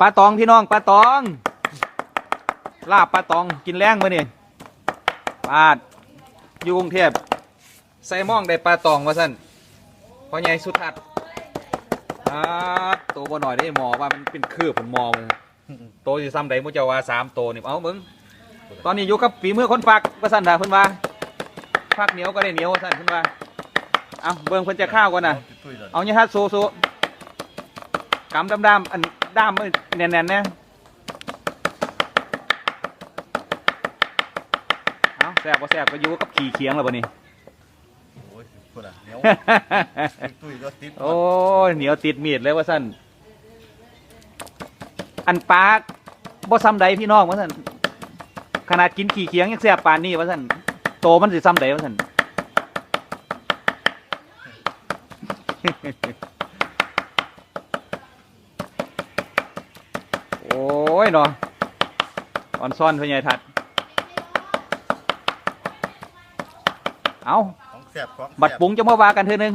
ปลาตองพี่น้องปลาตอง ลาบปลาตองกินแรงมาเนี่ยปลาดอยู่กรุงเทพใส่หม่องได้ปลาตองว่าสั่นพอใหญ่สุดทัดอ่าตัวบ่หน่อยได้หมอว่ามันเป็นคืบผมมองเลยโตสิซ้ำใดมุจาวาสามโตนี่เอามึงตอนนี้อยู่กับฝีมือคนฝากว่าสั่นด่าเพิ่นว่าฝากเหนียวก็ได้เหนียวว่าสั่นเพิ่นว่าเอาเบิ่งเพิ่นจะข้าวก่อนนะเอาเนี่ยฮะโซโซกำดำดำๆอัน ด้ามมันแน่นๆเนี่ยเอาแสบก็แสบก็อยู่กับขี่เคียงแล้วบ่นี่โอ้ยคนอะเหนียวตุ้ยก็ติดโอ้ยเหนียวติดมีดเลยว่าสั้นอันปลาบ่ซ้ำใดพี่น้องว่าสั้นขนาดกินขี่เคียงยังแสบปานนี้ว่าสั้นโตมันสิซ้ำใดว่าสั้น โอ้ยเนาะอ่อนซ่อนพญายทัด เอาของแสบของแสบบัดปรุงจะมาว่ากันเธอหนึง